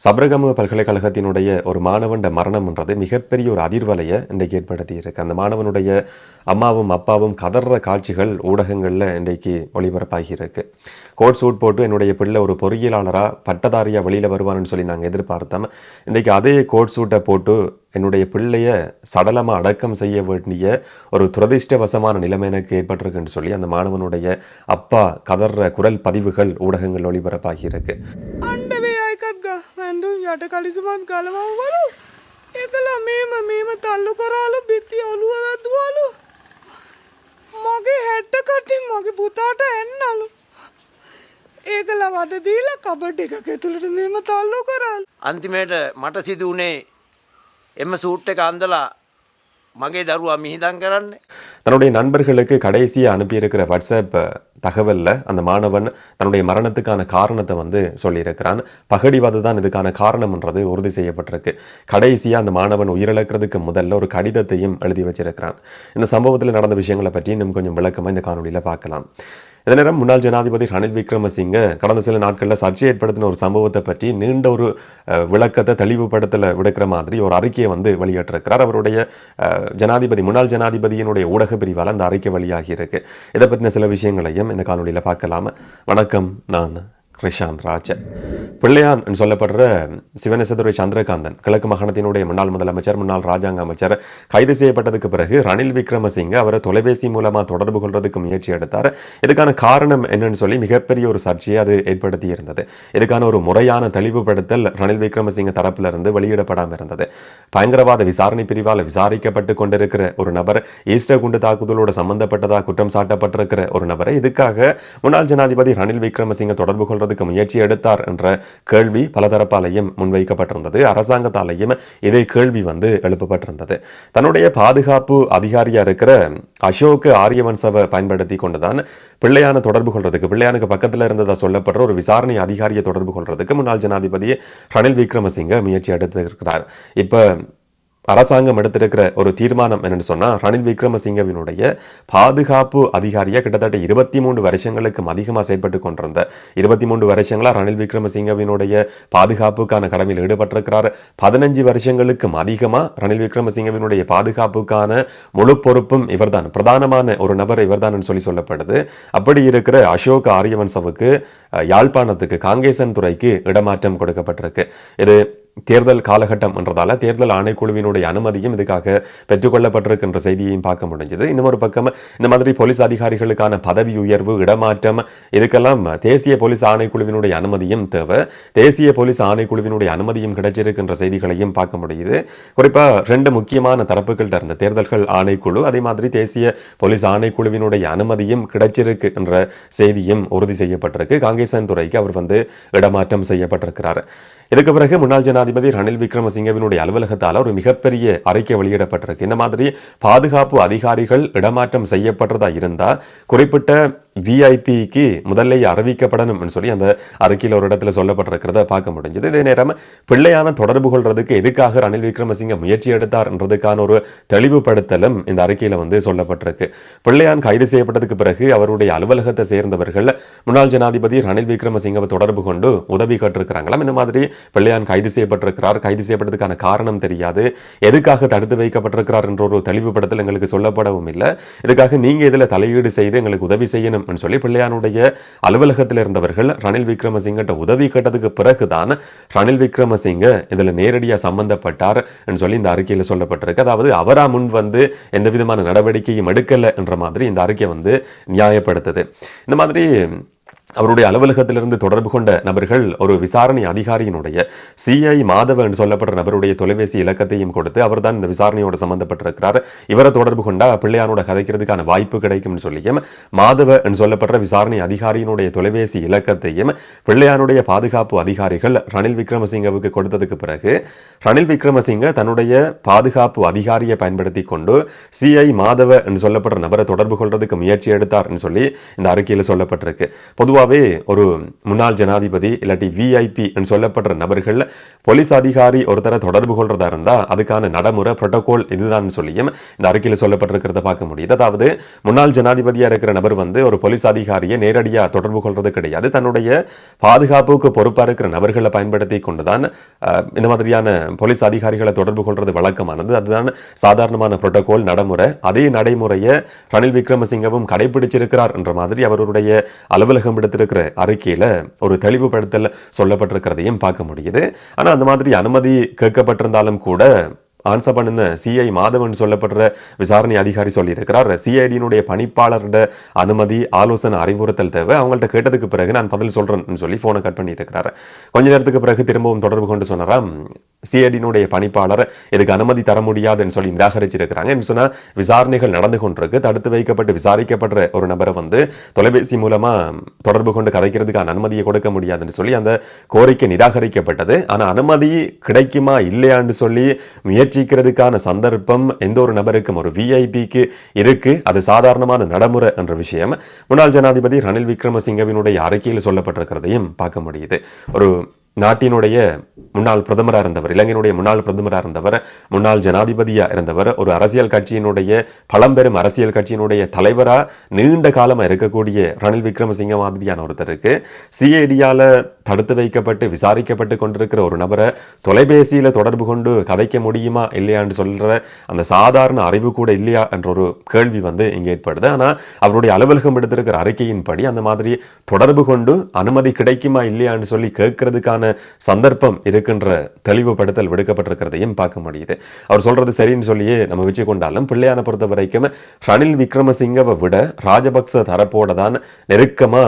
சபரகம பல்கலைக்கழகத்தினுடைய ஒரு மாணவன் மரணம்ன்றது மிகப்பெரிய ஒரு அதிர்வலையை இன்றைக்கு ஏற்படுத்தி இருக்கு அந்த மாணவனுடைய அம்மாவும் அப்பாவும் கதற காட்சிகள் ஊடகங்களில் இன்றைக்கு ஒளிபரப்பாகி இருக்கு கோட் சூட் போட்டு என்னுடைய பிள்ளை ஒரு பொறியியலாளராக பட்டதாரியாக வெளியில் வருவான்னு சொல்லி நாங்கள் எதிர்பார்த்தோம். இன்றைக்கு அதே கோட் சூட்டை போட்டு என்னுடைய பிள்ளைய சடலமாக அடக்கம் செய்ய வேண்டிய ஒரு துரதிர்ஷ்டவசமான நிலைமை எனக்கு ஏற்பட்டிருக்குன்னு சொல்லி அந்த மாணவனுடைய அப்பா கதற குரல் பதிவுகள் ஊடகங்கள் ஒளிபரப்பாகி இருக்கு අන්ඩවේ අයකත් ග වැැඳුම් යට කලිසුමත් ගලවවලු එකලා මේම මේම තල්ලු කරාලු බිත්ති ඔලුව වැදවාලු මගේ හැට්ට කටින් මගේ පුතාට එන්නලු ඒකල වද දීලා කබඩ් එකක් ඇතුළට මෙම තල්ලු කරාල් අන්තිමයට මට සිදු වුණේ එම සූට් එක අන්දලා මගේ දරුවා මිහිදන් කරන්නේ தன்னுடைய நண்பர்களுக்கு கடைசியாக அனுப்பியிருக்கிற வாட்ஸ்அப் தகவலில் அந்த மாணவன் தன்னுடைய மரணத்துக்கான காரணத்தை வந்து சொல்லியிருக்கிறான். பகடிவாது தான் இதுக்கான காரணம்ன்றது உறுதி செய்யப்பட்டிருக்கு. கடைசியாக அந்த மாணவன் உயிரிழக்கிறதுக்கு முதல்ல ஒரு கடிதத்தையும் எழுதி வச்சிருக்கிறான். இந்த சம்பவத்தில் நடந்த விஷயங்களை பற்றி இன்னும் கொஞ்சம் விளக்கமாக இந்த காணொலியில் பார்க்கலாம். இதே நேரம் முன்னாள் ஜனாதிபதி ரணில் விக்ரமசிங்க கடந்த சில நாட்களில் சர்ச்சை ஏற்படுத்தின ஒரு சம்பவத்தை பற்றி நீண்ட ஒரு அஹ், விளக்கத்தை தெளிவுபடுத்தல விடுக்கிற மாதிரி ஒரு அறிக்கையை வந்து வெளியிட்டிருக்கிறார். அவருடைய அஹ், ஜனாதிபதி முன்னாள் ஜனாதிபதியினுடைய ஊடக பிரிவால் அந்த அறிக்கை வெளியாகி இருக்கு இதை பற்றின சில விஷயங்களையும் இந்த காணொலியில் பார்க்கலாம. வணக்கம். நான் கிருஷாந்த் ராஜ பிள்ளையான் சொல்லப்படுற சிவனசதுரை சந்திரகாந்தன் கிழக்கு மாகாணத்தினுடைய முன்னாள் முதலமைச்சர் முன்னாள் ராஜாங்க அமைச்சர் கைது செய்யப்பட்டதுக்கு பிறகு ரணில் விக்ரமசிங்க அவரை தொலைபேசி மூலமா தொடர்பு கொள்வதற்கு முயற்சி எடுத்தார். இதுக்கான காரணம் என்னன்னு சொல்லி மிகப்பெரிய ஒரு சர்ச்சையை அது ஏற்படுத்தி இருந்தது. இதுக்கான ஒரு முறையான தெளிவுபடுத்தல் ரணில் விக்ரமசிங்க தரப்பிலிருந்து வெளியிடப்படாமல் இருந்தது. பயங்கரவாத விசாரணை பிரிவால் விசாரிக்கப்பட்டு கொண்டிருக்கிற ஒரு நபர் ஈஸ்டர் குண்டு தாக்குதலோடு சம்பந்தப்பட்டதாக குற்றம் சாட்டப்பட்டிருக்கிற ஒரு நபரை இதுக்காக முன்னாள் ஜனாதிபதி ரணில் விக்ரமசிங்க தொடர்பு கொள்றதுக்கு முயற்சி எடுத்தார் என்ற கேள்வி பலதரப்பாலையும் முன்வைக்கப்பட்டிருந்தது. அரசாங்கத்தாலையும் இதே கேள்வி வந்து எழுப்பப்பட்டிருந்தது. தன்னுடைய பாதுகாப்பு அதிகாரியா இருக்கிற அசோக் ஆரியவன்சவை பயன்படுத்தி கொண்டுதான் பிள்ளையான தொடர்பு கொள்றதுக்கு பிள்ளையானுக்கு பக்கத்துல இருந்ததா சொல்லப்படுற ஒரு விசாரணை அதிகாரியை தொடர்பு கொள்றதுக்கு முன்னாள் ஜனாதிபதி ரணில் விக்ரமசிங்க முயற்சி எடுத்திருக்கிறார். இப்ப அரசாங்கம் எடுத்திருக்கிற ஒரு தீர்மானம் என்னன்னு சொன்னால் ரணில் விக்ரமசிங்கவினுடைய பாதுகாப்பு அதிகாரியாக கிட்டத்தட்ட இருபத்தி மூன்று வருஷங்களுக்கும் அதிகமாக செயல்பட்டு கொண்டிருந்த இருபத்தி மூன்று வருஷங்களாக ரணில் விக்ரமசிங்கவினுடைய பாதுகாப்புக்கான கடமையில் ஈடுபட்டிருக்கிறார். பதினஞ்சு வருஷங்களுக்கும் அதிகமாக ரணில் விக்ரமசிங்கவினுடைய பாதுகாப்புக்கான முழு பொறுப்பும் இவர்தான் பிரதானமான ஒரு நபர் இவர்தான் சொல்லி சொல்லப்படுது. அப்படி இருக்கிற அசோக் ஆரியவன்சவுக்கு யாழ்ப்பாணத்துக்கு காங்கேசன் துறைக்கு இடமாற்றம் கொடுக்கப்பட்டிருக்கு. இது தேர்தல் காலகட்டம் என்றதால தேர்தல் ஆணைக்குழுவினுடைய அனுமதியும் இதுக்காக பெற்றுக்கொள்ளப்பட்டிருக்கின்ற செய்தியையும் பார்க்க முடிஞ்சது. இன்னொரு பக்கம் இந்த மாதிரி போலீஸ் அதிகாரிகளுக்கான பதவி உயர்வு இடமாற்றம் இதுக்கெல்லாம் தேசிய போலீஸ் ஆணைக்குழுவினுடைய அனுமதியும் தேவை. தேசிய போலீஸ் ஆணைக்குழுவினுடைய அனுமதியும் கிடைச்சிருக்கின்ற செய்திகளையும் பார்க்க முடியுது. குறிப்பா ரெண்டு முக்கியமான தரப்புகள்கிட்ட இருந்த தேர்தல்கள் ஆணைக்குழு அதே மாதிரி தேசிய போலீஸ் ஆணைக்குழுவினுடைய அனுமதியும் கிடைச்சிருக்கு என்ற செய்தியும் உறுதி செய்யப்பட்டிருக்கு. காங்கேசன் துறைக்கு அவர் வந்து இடமாற்றம் செய்யப்பட்டிருக்கிறார். இதுக்கு பிறகு முன்னாள் ஜனாதிபதி ரணில் விக்ரமசிங்கவினுடைய அலுவலகத்தால் ஒரு மிகப்பெரிய அறிக்கை வெளியிடப்பட்டிருக்கு. இந்த மாதிரி பாதுகாப்பு அதிகாரிகள் இடமாற்றம் செய்யப்படுறதா இருந்தால் குறிப்பிட்ட விஐபிக்கு முதல்ல அறிவிக்கப்படணும்னு சொல்லி அந்த அறிக்கையில் ஒரு இடத்துல சொல்லப்பட்டிருக்கிறத பார்க்க முடிஞ்சது. இதே நேரம் பிள்ளையான தொடர்பு கொள்றதுக்கு எதுக்காக ரணில் விக்ரமசிங்க முயற்சி எடுத்தார்ன்றதுக்கான ஒரு தெளிவுபடுத்தலும் இந்த அறிக்கையில் வந்து சொல்லப்பட்டிருக்கு. பிள்ளையான் கைது செய்யப்பட்டதுக்கு பிறகு அவருடைய அலுவலகத்தை சேர்ந்தவர்கள் முன்னாள் ஜனாதிபதி ரணில் விக்ரமசிங்கவை தொடர்பு கொண்டு உதவி கேட்டிருக்கிறாங்களாம். இந்த மாதிரி பிள்ளையான் கைது செய்யப்பட்டிருக்கிறார். கைது செய்யப்பட்டதுக்கான காரணம் தெரியாது. எதுக்காக தடுத்து வைக்கப்பட்டிருக்கிறார் என்ற ஒரு தெளிவுபடுத்தல் எங்களுக்கு சொல்லப்படவும் இல்லை. இதுக்காக நீங்கள் இதில் தலையீடு செய்து எங்களுக்கு உதவி செய்யணும் செய்யணும்னு சொல்லி பிள்ளையானுடைய அலுவலகத்தில் இருந்தவர்கள் ரணில் விக்ரமசிங்கிட்ட உதவி கேட்டதுக்கு பிறகுதான் ரணில் விக்ரமசிங்க இதில் நேரடியாக சம்பந்தப்பட்டார் என்று சொல்லி இந்த அறிக்கையில் சொல்லப்பட்டிருக்கு. அதாவது அவரா முன் வந்து எந்த விதமான நடவடிக்கையும் எடுக்கலை என்ற மாதிரி இந்த அறிக்கை வந்து நியாயப்படுத்துது. இந்த மாதிரி அவருடைய அலுவலகத்திலிருந்து தொடர்பு கொண்ட நபர்கள் ஒரு விசாரணை அதிகாரியினுடைய சிஐ மாதவ என்று சொல்லப்படுற நபருடைய தொலைபேசி இலக்கத்தையும் கொடுத்து அவர் தான் இந்த விசாரணையோட சம்பந்தப்பட்டிருக்கிறார். இவரை தொடர்பு கொண்டா பிள்ளையானோட கதைக்கிறதுக்கான வாய்ப்பு கிடைக்கும்னு சொல்லியும் மாதவ என்று சொல்லப்படுற விசாரணை அதிகாரியினுடைய தொலைபேசி இலக்கத்தையும் பிள்ளையானுடைய பாதுகாப்பு அதிகாரிகள் ரணில் விக்ரமசிங்கவுக்கு கொடுத்ததுக்கு பிறகு ரணில் விக்ரமசிங்க தன்னுடைய பாதுகாப்பு அதிகாரியை பயன்படுத்தி கொண்டு சிஐ மாதவ என்று சொல்லப்படுற நபரை தொடர்பு கொள்றதுக்கு முயற்சி எடுத்தார்னு சொல்லி இந்த அறிக்கையில் சொல்லப்பட்டிருக்கு. பொதுவாக பொதுவாகவே ஒரு முன்னாள் ஜனாதிபதி இல்லாட்டி விஐபின்னு சொல்லப்படுற நபர்கள் போலீஸ் அதிகாரி ஒருத்தரை தொடர்பு கொள்றதா இருந்தால் அதுக்கான நடைமுறை புரோட்டோகால் இதுதான் சொல்லியும் இந்த அறிக்கையில் சொல்லப்பட்டிருக்கிறத பார்க்க முடியுது. அதாவது முன்னாள் ஜனாதிபதியாக இருக்கிற நபர் வந்து ஒரு போலீஸ் அதிகாரியை நேரடியாக தொடர்பு கொள்வது கிடையாது. தன்னுடைய பாதுகாப்புக்கு பொறுப்பா இருக்கிற நபர்களை பயன்படுத்தி கொண்டுதான் தான் இந்த மாதிரியான போலீஸ் அதிகாரிகளை தொடர்பு கொள்றது வழக்கமானது. அதுதான் சாதாரணமான புரோட்டோகால் நடைமுறை. அதே நடைமுறையை ரணில் விக்ரமசிங்கவும் கடைபிடிச்சிருக்கிறார் என்ற மாதிரி அவருடைய அலுவலகம் எடுத்திருக்கிற அறிக்கையில் ஒரு தெளிவுபடுத்தல் சொல்லப்பட்டிருக்கிறதையும் பார்க்க முடியுது. ஆனா அந்த மாதிரி அனுமதி கேட்கப்பட்டிருந்தாலும் கூட ஆன்சர் பண்ணின சிஐ மாதவன் சொல்லப்படுற விசாரணை அதிகாரி சொல்லியிருக்கிறார். சிஐடியினுடைய பணிப்பாளரோட அனுமதி ஆலோசனை அறிவுறுத்தல் தேவை. அவங்கள்ட்ட கேட்டதுக்கு பிறகு நான் பதில் சொல்கிறேன்னு சொல்லி ஃபோனை கட் பண்ணிட்டு இருக்கிறாரு. கொஞ்ச நேரத்துக்கு பிறகு திரும்பவும் தொடர்பு கொண்டு சொன்னாராம் சிஐடியினுடைய பணிப்பாளர் இதுக்கு அனுமதி தர முடியாதுன்னு சொல்லி நிராகரிச்சிருக்கிறாங்க. சொன்னால் விசாரணைகள் நடந்து கொண்டிருக்கு. தடுத்து வைக்கப்பட்டு விசாரிக்கப்படுற ஒரு நபரை வந்து தொலைபேசி மூலமாக தொடர்பு கொண்டு கதைக்கிறதுக்கான அனுமதியை கொடுக்க முடியாதுன்னு சொல்லி அந்த கோரிக்கை நிராகரிக்கப்பட்டது. ஆனால் அனுமதி கிடைக்குமா இல்லையான்னு சொல்லி முயற்சிக்கிறதுக்கான சந்தர்ப்பம் எந்த ஒரு நபருக்கும் ஒரு விஐபிக்கு இருக்கு. அது சாதாரணமான நடைமுறை என்ற விஷயம். முன்னாள் ஜனாதிபதி ரணில் விக்ரமசிங்கவினுடைய அறிக்கையில் சொல்லப்பட்டிருக்கிறதையும் பார்க்க முடியுது. ஒரு நாட்டினுடைய முன்னாள் பிரதமராக இருந்தவர் இலங்கையினுடைய முன்னாள் பிரதமராக இருந்தவர் முன்னாள் ஜனாதிபதியாக இருந்தவர் ஒரு அரசியல் கட்சியினுடைய பழம்பெரும் அரசியல் கட்சியினுடைய தலைவராக நீண்ட காலமாக இருக்கக்கூடிய ரணில் விக்ரமசிங்க மாதிரியான ஒருத்தருக்கு சிஐடியால் தடுத்து வைக்கப்பட்டு விசாரிக்கப்பட்டு கொண்டிருக்கிற ஒரு நபரை தொலைபேசியில் தொடர்பு கொண்டு கதைக்க முடியுமா இல்லையான்னு சொல்கிற அந்த சாதாரண அறிவு கூட இல்லையா என்ற ஒரு கேள்வி வந்து இங்கே ஏற்படுது. ஆனால் அவருடைய அலுவலகம் எடுத்திருக்கிற அறிக்கையின்படி அந்த மாதிரி தொடர்பு கொண்டு அனுமதி கிடைக்குமா இல்லையான்னு சொல்லி கேட்கறதுக்கான சந்தர்ப்பம் இருக்கின்ற தெளிவுபடுத்தல் விடுக்கப்பட்டிருக்கிறதையும் பார்க்க முடியுது. அவர் சொல்றது சரின்னு சொல்லியே நம்ம வச்சு கொண்டாலும் பிள்ளையான பொறுத்த வரைக்கும் ரணில் விக்ரமசிங்கவை விட ராஜபக்ச தரப்போட தான் நெருக்கமா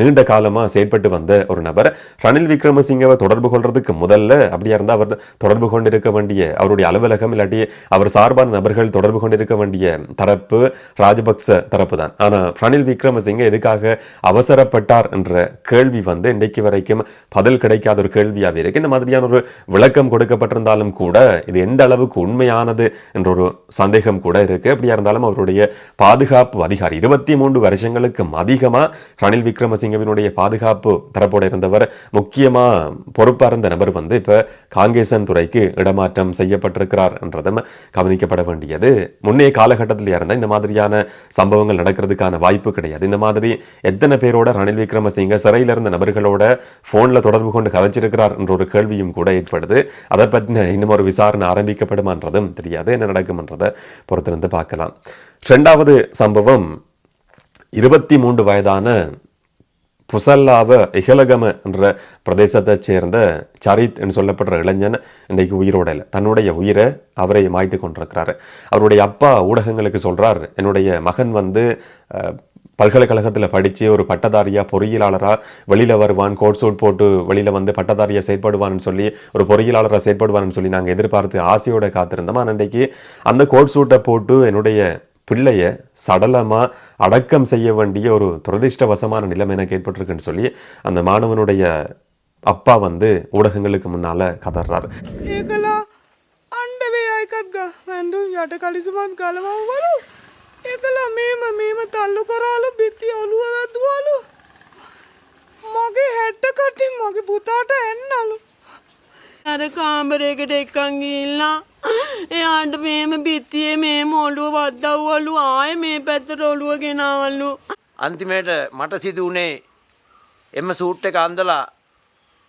நீண்ட காலமா செயற்பட்டு வந்த ஒரு நபர். ரணில் விக்ரமசிங்கவை தொடர்பு கொள்றதுக்கு முதல்ல அப்படியா இருந்தால் அவர் தொடர்பு கொண்டிருக்க வேண்டிய அவருடைய அலுவலகம் இல்லாட்டி அவர் சார்பான நபர்கள் தொடர்பு கொண்டிருக்க வேண்டிய தரப்பு ராஜபக்ச தரப்பு தான். ஆனால் ரணில் விக்ரமசிங்க எதுக்காக அவசரப்பட்டார் என்ற கேள்வி வந்து இன்றைக்கு வரைக்கும் பதில் கிடைக்காத ஒரு கேள்வியாவே இருக்கு. இந்த மாதிரியான ஒரு விளக்கம் கொடுக்கப்பட்டிருந்தாலும் கூட இது எந்த அளவுக்கு உண்மையானது என்ற ஒரு சந்தேகம் கூட இருக்கு. அப்படியா இருந்தாலும் அவருடைய பாதுகாப்பு அதிகாரி இருபத்தி மூன்று வருஷங்களுக்கும் அதிகமா ரணில் விக்ரமசிங்கவினுடைய பாதுகாப்பு தரப்போட இருந்தவர் முக்கியமாக பொறுப்பாக இருந்த நபர் வந்து இப்போ காங்கேசன் துறைக்கு இடமாற்றம் செய்யப்பட்டிருக்கிறார் என்றதும் கவனிக்கப்பட வேண்டியது. முன்னைய காலகட்டத்தில் இருந்த இந்த மாதிரியான சம்பவங்கள் நடக்கிறதுக்கான வாய்ப்பு கிடையாது. இந்த மாதிரி எத்தனை பேரோட ரணில் விக்ரமசிங்க சிறையில் இருந்த நபர்களோட ஃபோனில் தொடர்பு கொண்டு கதைச்சிருக்கிறார் என்ற ஒரு கேள்வியும் கூட ஏற்படுது. அதை பற்றின இன்னும் ஒரு விசாரணை ஆரம்பிக்கப்படுமான்றதும் தெரியாது. என்ன நடக்கும்ன்றதை பொறுத்திருந்து பார்க்கலாம். ரெண்டாவது சம்பவம் இருபத்தி மூன்று வயதான புசல்லாவ இகலகம என்ற பிரதேசத்தைச் சேர்ந்த சரித் என்று சொல்லப்படுற இளைஞன் இன்றைக்கு உயிரோட இல்லை தன்னுடைய உயிரை அவரை மாய்த்து கொண்டிருக்கிறாரு. அவருடைய அப்பா ஊடகங்களுக்கு சொல்கிறார் என்னுடைய மகன் வந்து பல்கலைக்கழகத்தில் படித்து ஒரு பட்டதாரியாக பொறியியலாளராக வெளியில் வருவான் கோட் சூட் போட்டு வெளியில் வந்து பட்டதாரியாக செயற்படுவான்னு சொல்லி ஒரு பொறியியலாளராக செயற்படுவான்னு சொல்லி நாங்கள் எதிர்பார்த்து ஆசையோடு காத்திருந்தோம்? ஆனால் இன்றைக்கு அந்த கோட் சூட்டை போட்டு என்னுடைய பிள்ளைய சடலமா அடக்கம் செய்ய வேண்டிய ஒரு துரதிர்ஷ்டவசமான நிலைமை எனக்கு ஏற்பட்டிருக்குன்னு சொல்லி அந்த மாணவனுடைய அப்பா வந்து ஊடகங்களுக்கு முன்னால கதறாரு ඒකලා අන්ඩවේ අයකත් ග වැැඳුම් යට කලිසුමත් ගලවව බලු ඒකලා මේම මේම තල්ලු කරාලු බිත්ති ඔලුව වැදවාලු මගේ හැට්ට කටින් මගේ පුතාට එන්නලු අර කාමරයකට එක්කන් ගිල්ලා එයාට මේම බිත්තියේ මේ මොල්ලුව වද්දව්වලු ආය මේ පැත්තට ඔලුව ගෙනාවල්ලු අන්තිමයට මට සිදු වුණේ එම සූට් එක අන්දලා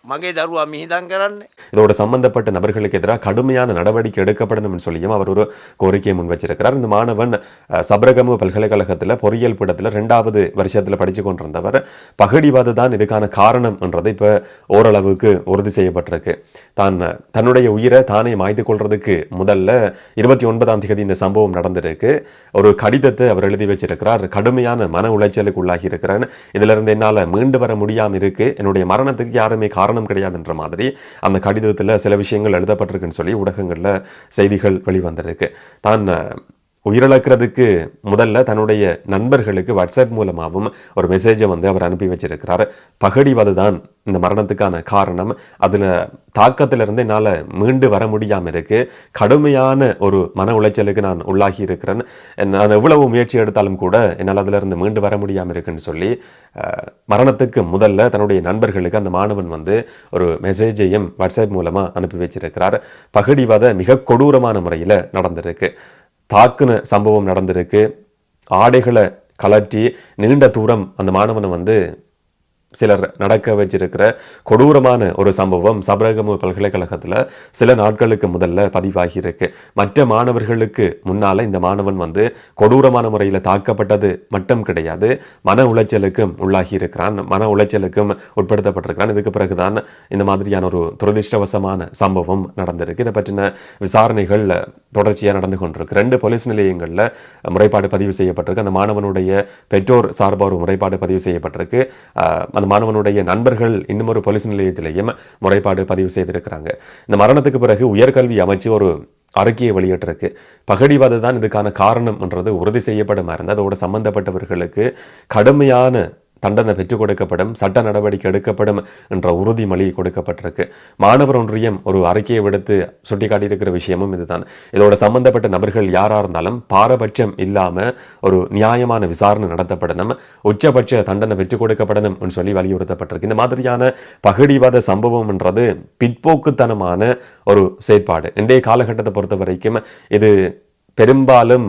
මගේ දරුවා මිහිදන් කරන්නේ இதோட சம்பந்தப்பட்ட நபர்களுக்கு எதிராக கடுமையான நடவடிக்கை எடுக்கப்படணும்னு சொல்லியும் அவர் ஒரு கோரிக்கையை முன் வச்சிருக்கிறார் இந்த மாணவன் அஹ், சபரகமு பல்கலைக்கழகத்தில் பொறியியல் பீடத்தில் ரெண்டாவது வருஷத்தில் படித்து கொண்டிருந்தவர் பகடிவாது தான் இதுக்கான காரணம் என்றது இப்போ ஓரளவுக்கு உறுதி செய்யப்பட்டிருக்கு தான் அஹ், தன்னுடைய உயிரை தானே மாய்த்து கொள்றதுக்கு முதல்ல இருபத்தி ஒன்பதாம் தேதி இந்த சம்பவம் நடந்திருக்கு ஒரு கடிதத்தை அவர் எழுதி வச்சிருக்கிறார் கடுமையான மன உளைச்சலுக்கு உள்ளாகி இருக்கிறேன் இதுல இருந்து என்னால மீண்டு வர முடியாம இருக்கு என்னுடைய மரணத்துக்கு யாருமே காரணம் கிடையாதுன்ற மாதிரி அந்த கடிதத்தில் சில விஷயங்கள் எழுதப்பட்டிருக்குன்னு சொல்லி ஊடகங்களில் செய்திகள் வெளிவந்திருக்கு. தான் உயிரிழக்கிறதுக்கு முதல்ல தன்னுடைய நண்பர்களுக்கு வாட்ஸ்அப் மூலமாகவும் ஒரு மெசேஜை வந்து அவர் அனுப்பி வச்சிருக்கிறார். பகடிவது தான் இந்த மரணத்துக்கான காரணம். அதில் தாக்கத்திலிருந்து என்னால் மீண்டு வர முடியாமல் இருக்குது கடுமையான ஒரு மன உளைச்சலுக்கு நான் உள்ளாகி இருக்கிறேன். நான் எவ்வளவு முயற்சி எடுத்தாலும் கூட என்னால் அதிலிருந்து மீண்டு வர முடியாமல் இருக்குன்னு சொல்லி மரணத்துக்கு முதல்ல தன்னுடைய நண்பர்களுக்கு அந்த மாணவன் வந்து ஒரு மெசேஜையும் வாட்ஸ்அப் மூலமாக அனுப்பி வச்சிருக்கிறார். பகடிவாத மிக கொடூரமான முறையில் நடந்திருக்கு. தாக்குன சம்பவம் நடந்திருக்கு. ஆடைகளை கலற்றி நீண்ட தூரம் அந்த மாணவனை வந்து சிலர் நடக்க வச்சிருக்கிற கொடூரமான ஒரு சம்பவம் சபரகம பல்கலைக்கழகத்தில் சில நாட்களுக்கு முதல்ல பதிவாகியிருக்கு. மற்ற மாணவர்களுக்கு முன்னால் இந்த மாணவன் வந்து கொடூரமான முறையில் தாக்கப்பட்டது மட்டும் கிடையாது மன உளைச்சலுக்கும் உள்ளாகி இருக்கிறான் மன உளைச்சலுக்கும் உட்படுத்தப்பட்டிருக்கிறான். இதுக்கு பிறகுதான் இந்த மாதிரியான ஒரு துரதிர்ஷ்டவசமான சம்பவம் நடந்திருக்கு. இதை பற்றின விசாரணைகள் தொடர்ச்சியாக நடந்து கொண்டிருக்கு. ரெண்டு போலீஸ் நிலையங்களில் முறைப்பாடு பதிவு செய்யப்பட்டிருக்கு. அந்த மாணவனுடைய பெற்றோர் சார்பாக ஒரு முறைப்பாடு பதிவு செய்யப்பட்டிருக்கு. அந்த மாணவனுடைய நண்பர்கள் இன்னும் ஒரு போலீஸ் நிலையத்திலேயும் முறைப்பாடு பதிவு செய்திருக்கிறாங்க. இந்த மரணத்துக்கு பிறகு உயர்கல்வி அமைச்சு ஒரு அறிக்கையை வெளியிட்டிருக்கு. பகடிவாது தான் இதுக்கான காரணம்ன்றது உறுதி செய்யப்படும் இருந்தது. அதோட சம்பந்தப்பட்டவர்களுக்கு கடுமையான தண்டனை பெற்றுக் கொடுக்கப்படும் சட்ட நடவடிக்கை எடுக்கப்படும் என்ற உறுதிமொழி கொடுக்கப்பட்டிருக்கு. மாணவர் ஒன்றியம் ஒரு அறிக்கையை விடுத்து சுட்டிக்காட்டியிருக்கிற விஷயமும் இதுதான். இதோட சம்பந்தப்பட்ட நபர்கள் யாராக இருந்தாலும் பாரபட்சம் இல்லாமல் ஒரு நியாயமான விசாரணை நடத்தப்படணும் உச்சபட்ச தண்டனை பெற்றுக் கொடுக்கப்படணும் சொல்லி வலியுறுத்தப்பட்டிருக்கு. இந்த மாதிரியான பகடிவாத சம்பவம்ன்றது பிற்போக்குத்தனமான ஒரு செயற்பாடு. இன்றைய காலகட்டத்தை பொறுத்த வரைக்கும் இது பெரும்பாலும்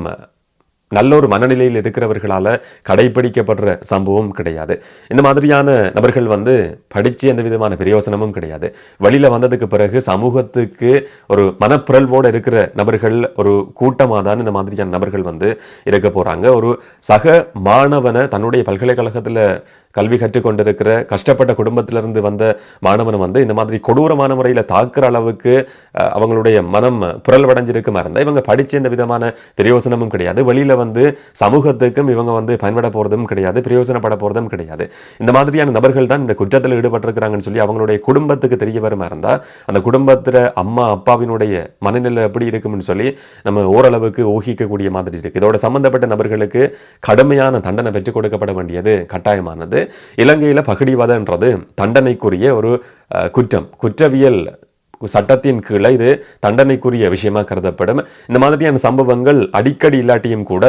நல்ல ஒரு மனநிலையில் இருக்கிறவர்களால் கடைபிடிக்கப்படுற சம்பவம் கிடையாது. இந்த மாதிரியான நபர்கள் வந்து படித்து எந்த விதமான பிரயோசனமும் கிடையாது. வெளியில் வந்ததுக்கு பிறகு சமூகத்துக்கு ஒரு மனப்பிறழ்வோடு இருக்கிற நபர்கள் ஒரு கூட்டமாக தான் இந்த மாதிரியான நபர்கள் வந்து இருக்க போகிறாங்க ஒரு சக மாணவனை தன்னுடைய பல்கலைக்கழகத்தில் கல்வி கற்றுக்கொண்டிருக்கிற கஷ்டப்பட்ட குடும்பத்திலிருந்து வந்த மாணவன் வந்து இந்த மாதிரி கொடூரமான முறையில் தாக்குற அளவுக்கு அவங்களுடைய மனம் புரள்வடைஞ்சிருக்குமா மாதிரி இவங்க படித்து இந்த விதமான பிரயோசனமும் கிடையாது. வெளியில் வந்து சமூகத்துக்கும் இவங்க வந்து பயன்பட போகிறதும் கிடையாது. பிரயோசனப்பட போகிறதும் கிடையாது. இந்த மாதிரியான நபர்கள் தான் இந்த குற்றத்தில் ஈடுபட்டிருக்கிறாங்கன்னு சொல்லி அவங்களுடைய குடும்பத்துக்கு தெரிய வருமா இருந்தால் அந்த குடும்பத்தில் அம்மா அப்பாவினுடைய மனநிலை எப்படி இருக்கும்னு சொல்லி நம்ம ஓரளவுக்கு ஊகிக்கக்கூடிய மாதிரி இருக்குது இதோட சம்பந்தப்பட்ட நபர்களுக்கு கடுமையான தண்டனை பெற்றுக் கொடுக்கப்பட வேண்டியது கட்டாயமானது. இலங்கையில பகடிவாதன்றது தண்டனைக்குரிய ஒரு குற்றம். குற்றவியல் சட்டத்தின் கீழே இது தண்டனைக்குரிய விஷயமா கருதப்படும். இந்த மாதிரியான சம்பவங்கள் அடிக்கடி இல்லாட்டியும் கூட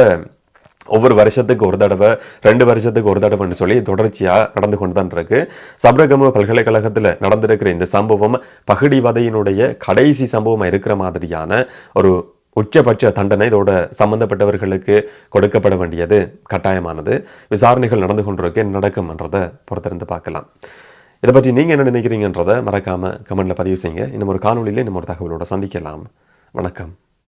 ஒவ்வொரு வருஷத்துக்கு ஒரு தடவை ரெண்டு வருஷத்துக்கு ஒரு தடவைன்னு சொல்லி தொடர்ச்சியா நடந்து கொண்டு தான் இருக்கு. சபரகம பல்கலைக்கழகத்தில் நடந்திருக்கிற இந்த சம்பவம் பகடிவதையினுடைய கடைசி சம்பவமாக இருக்கிற மாதிரியான ஒரு உச்சபட்ச தண்டனை இதோட சம்பந்தப்பட்டவர்களுக்கு கொடுக்கப்பட வேண்டியது கட்டாயமானது. விசாரணைகள் நடந்து கொண்டிருக்கு நடக்கும்ன்றதை பொறுத்திருந்து பார்க்கலாம். இதை பற்றி நீங்கள் என்ன நினைக்கிறீங்கன்றதை மறக்காமல் கமெண்டில் பதிவு செய்யுங்க. இன்னும் ஒரு காணொலியில் இன்னும் ஒரு தகவலோட சந்திக்கலாம். வணக்கம்.